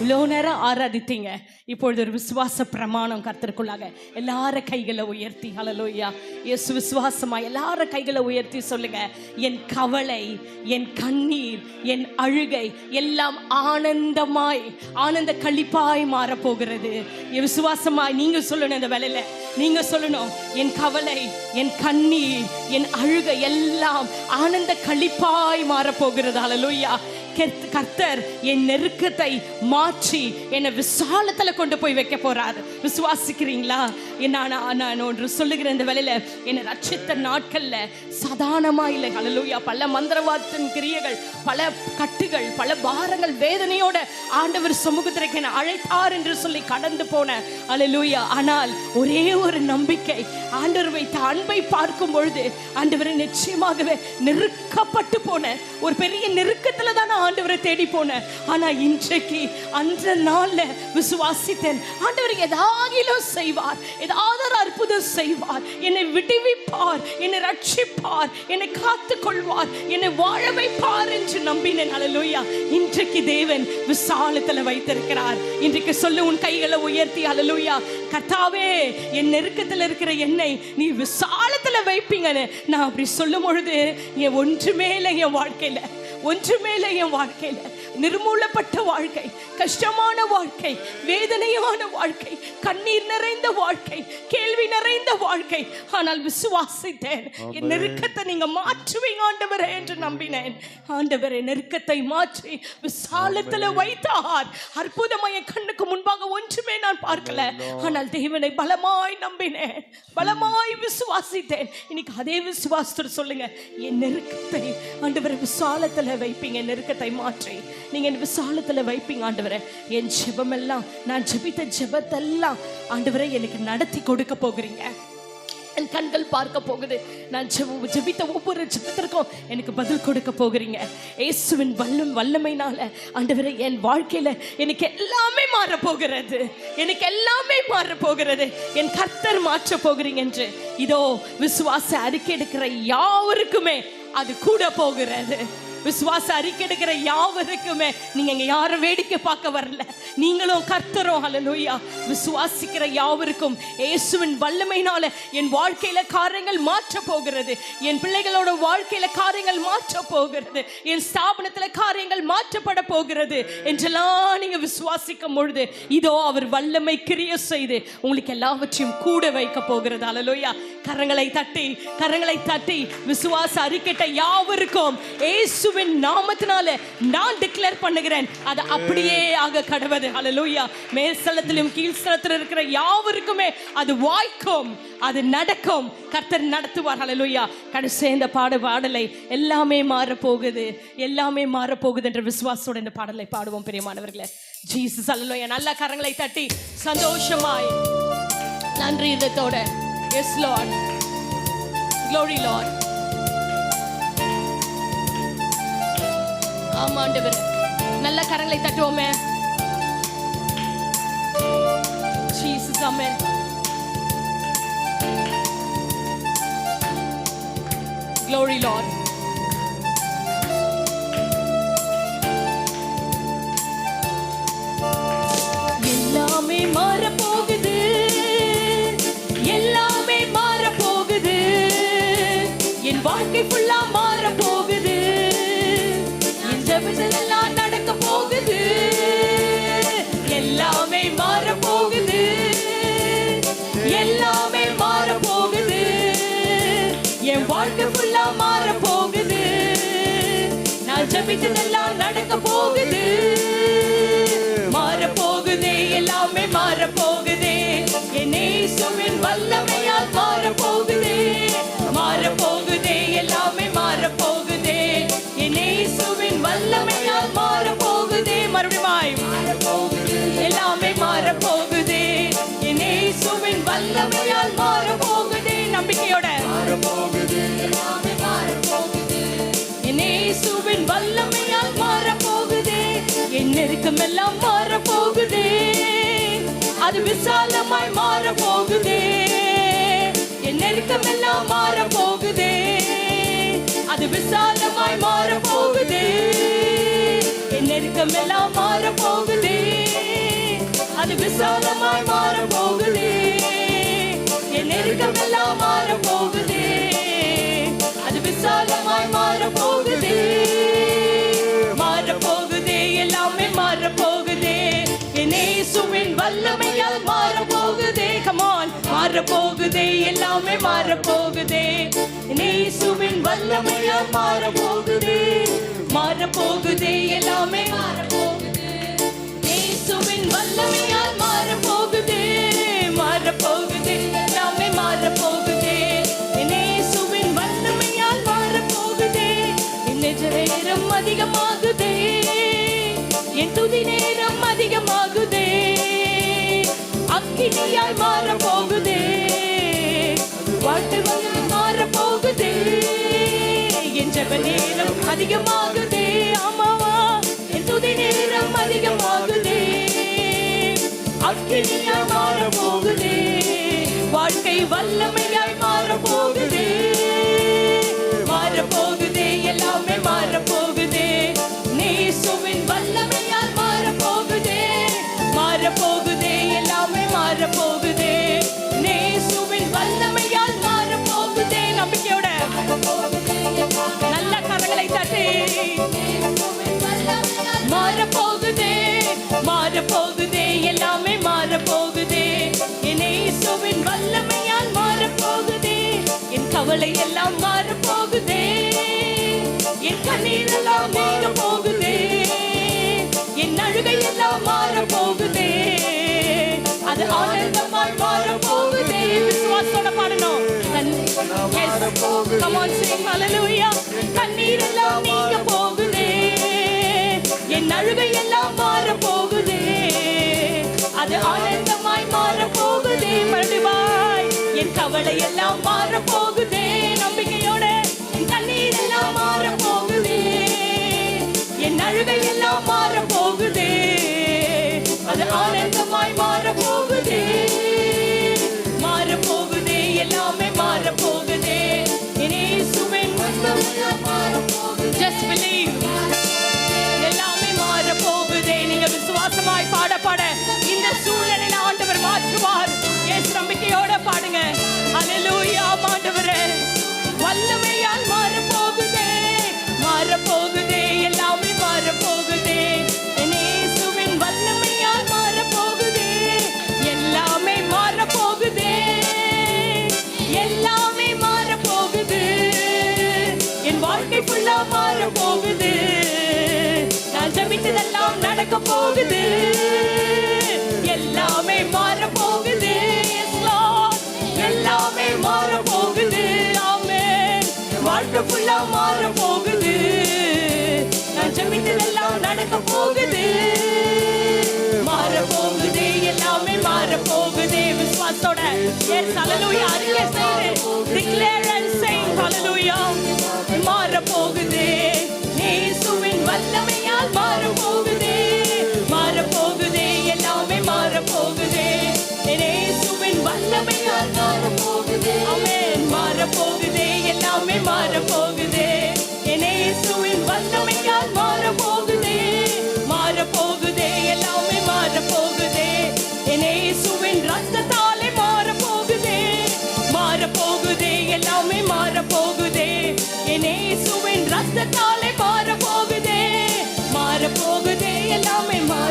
இவ்வளோ நேரம் ஆராதித்தீங்க. இப்பொழுது ஒரு விசுவாச பிரமாணம் கர்த்தருக்குள்ளாக. எல்லார கைகளை உயர்த்தி ஹலலோயா எஸ் விசுவாசமா எல்லார கைகளை உயர்த்தி சொல்லுங்க. என் கவலை என் கண்ணீர் என் அழுகை எல்லாம் ஆனந்தமாய் ஆனந்த களிப்பாய் மாறப்போகிறது. என் விசுவாசமாய் நீங்க சொல்லணும் இந்த வேலையில நீங்க சொல்லணும் என் கவலை என் கண்ணீர் என் அழுகை எல்லாம் ஆனந்த களிப்பாய் மாறப்போகிறது. ஹalleluya கர்த்- கர்த்தர் என் நெருக்கத்தை மாற்றி என்னை விசாலத்துல கொண்டு போய் வைக்க போறார். விசுவாசிக்கிறீங்களா? நான் நான் ஒன்று சொல்லுகிற இந்த வேலையில என்னை ரட்சித்த நாட்கள்ல சாதாரணமா இல்லை. ஹalleluya. பல மந்திரவாதத்தின் கிரியைகள் பல கட்டுகள் பல பாரங்கள் வேதனையோட ஆண்டவர் சமூகத்திற்கு என்னை அழைத்தார் என்று சொல்லி கடந்து போன. அலலூயா ஆனால் ஒரே ஒரு நம்பிக்கை ஆண்டவர் வைத்த அன்பை பார்க்கும் பொழுது ஆண்டவரை நிச்சயமாகவே நெருக்கப்பட்டு போன. ஒரு பெரிய நெருக்கத்தில் தான் ஆண்டவரை தேடி போனேன். ஆனா இன்றைக்கு அந்த நாள்ல விசுவாசித்தேன். ஆண்டவர் ஏதாகிலும் செய்வார். ஏதாவது ஒரு அற்புதம் செய்வார். என்னை விடுவிப்பார். என்னை ரட்சிப்பார். என்னை காத்து கொள்வார் என்னை வாழ வைப்பார் என்று நம்பினேன். அல்லேலூயா இன்றைக்கு தேவன் விசாலத்துல வைத்திருக்கிறார். இன்றைக்கு சொல்லு உன் கைகளை உயர்த்தி. அல்லேலூயா கத்தாவே என் நெருக்கத்தில் இருக்கிற என்னை நீ விசாலத்துல வைப்பீங்கன்னு நான் அப்படி சொல்லும் பொழுது என் ஒன்றுமே இல்லை என் வாழ்க்கையில. ஒன்றுமே இல்லை என் வாழ்க்கையில. நிர்மூலப்பட்ட வாழ்க்கை கஷ்டமான வாழ்க்கை வேதனையான வாழ்க்கை கண்ணீர் நிறைந்த வாழ்க்கை கேள்வி நிறைந்த வாழ்க்கை. ஆனால் விசுவாசித்தேன் என் நெருக்கத்தை நீங்க மாற்றுவீங்க ஆண்டவரே என்று நம்பினேன். ஆண்டவரே நெருக்கத்தை மாற்றி விசாலத்துல வைத்தார். அற்புதமா என் கண்ணுக்கு முன்பாக ஒன்றுமே நான் பார்க்கல. ஆனால் தேவனை பலமாய் நம்பினேன். பலமாய் விசுவாசித்தேன். இன்னைக்கு அதே விசுவாசத்தோடு சொல்லுங்க என் நெருக்கத்தை ஆண்டவரை விசாலத்துல வைப்பீங்க நெருக்கத்தை மாற்றி. நீங்க என் விசாலத்துல வைப்பீங்க ஆண்டவரே. என் ஜெபமெல்லாம் நான் ஜெபித்த ஜெபத்தெல்லாம் ஆண்டவரை எனக்கு நடத்தி கொடுக்க போகிறீங்க. என் கண்கள் பார்க்க போகுது. நான் ஜெப- ஜெபித்த ஒவ்வொரு ஜெபத்திற்கும் எனக்கு பதில் கொடுக்க போகிறீங்க. இயேசுவின் வல்லும் வல்லமைனால ஆண்டவரை என் வாழ்க்கையில எனக்கு எல்லாமே மாற போகிறது. எனக்கு எல்லாமே மாற போகிறது. என் கர்த்தர் மாற்ற போகிறீங்க என்று. இதோ விசுவாச அறிக்கை எடுக்கிற யாவருக்குமே அது கூட போகிறது. விசுவாச அறிக்கை எடுக்கிற யாவருக்குமே நீங்க இங்க யாரும் வேடிக்கை பார்க்க வரல. நீங்களும் கர்த்தரும் ஹalleluya விசுவாசிக்கிற யாவருக்கும் இயேசுவின் வல்லமையினால என் வாழ்க்கையில காரியங்கள் மாற்ற போகிறது. என் பிள்ளைகளோட வாழ்க்கையில காரியங்கள் மாற்ற போகிறது. என் ஸ்தாபனத்துல காரியங்கள் மாற்றப்பட போகிறது. என்றெல்லாம் நீங்க விசுவாசிக்கும் பொழுது இதோ அவர் வல்லமை கிரிய செய்து உங்களுக்கு எல்லாவற்றையும் கூட வைக்க போகிறது. அலலோயா கரங்களை தட்டி கரங்களை தட்டி விசுவாச அறிக்கைட்ட யாவருக்கும் இயேசுவின் நாமத்தினால நான் டிக்ளேர் பண்ணுகிறேன். அது அப்படியே ஆக கடவுது ஹalleluya மேல் கீழ்ஸ்தலத்தில் கீழ் இருக்கிற யாவருக்குமே அது வாய்க்கும் அது நடக்கும். கர்த்தர் நடத்துவார் ஹalleluya கடைசி இந்த பாடு பாடலை எல்லாமே மாற போகுது எல்லாமே மாற போகுது என்ற விசுவாசத்தோட இந்த பாடலை பாடுவோம் பிரியமானவர்களே. ஜீசஸ் ஹalleluya நல்ல கரங்களை தட்டி சந்தோஷமாய் நன்றி இதத்தோட எஸ் லார்ட் க்ளோரி லார்ட் ஆமாண்டவர் நல்ல கரங்களை தட்டுவோமே. ஜீசஸ் ஆமென். க்ளோரி எல்லாமே மாற போகுது எல்லாமே மாற போகுது என் வாழ்க்கை நான் நடக்க போகுது. மாற போகுதே எல்லாமே மாற போகுதே என்னே சுமின் வல்லமையால் அது விசாலமாய் மாற போகுதே என் நெருக்கம் எல்லாம் மாற போகுதே அது விசாலமாய் மாற போகுதே என் நெருக்கம் எல்லாம் மாற போகுதே அது விசாலமாய் மாற போகுதே என் நெருக்கம் எல்லாம் மாற போகுதே அது விசாலமாய் மாற போகுதே மாற போகுதே எல்லாமே மாற போகுதே என் இயேசுவின் வல்லமையால் போகுதே எல்லாமே மாற போகுதே. நேசுவின் வல்லமையா மாற போகுதே? மாற போகுதே எல்லாமே மாற போகுதே. நேசுவின் வல்லமையால் மாற போகுதே? மாற போகுதே எல்லாமே மாற போகுதே. நேசுவின் இயேசுவின் வல்லமையால் மாற போகுதே? என் நேரம் அதிகமாகுதே. என் நேரம் அதிகமாகுதே ஆமாவா என் துதி நேரம் அதிகமாகுதே. அக்கினியாய் மாற போகுதே இயேசுவின் வல்லமையால் மாறப்போகுதே. என் கவலை எல்லாம் மாறும் கவலை எல்லாம் மாற போகுதே நம்பிக்கையோட என் கண்ணீர் எல்லாம் மாற போகுதே என் அழுகை எல்லாம் மாற போகுதே அது ஆனந்தமாய் மாற போகுதே மாற போகுதே எல்லாமே மாற போகுதே என் இயேசுவின் Just believe. எல்லாமே மாற போகுதே நீங்க விசுவாசமாய் பாட பாட Hallelujah. எல்லாம் மாற போகுது நான் ஜெபித்ததெல்லாம் நடக்க போகுது மாற போகுது எல்லாமே மாற போகுது விசுவாசத்தோட ஏ ஹalleluya அறிக்கை செய்து ரத்தத்தாலே மாற போகுதே மாற போகுதே எல்லாமே மாற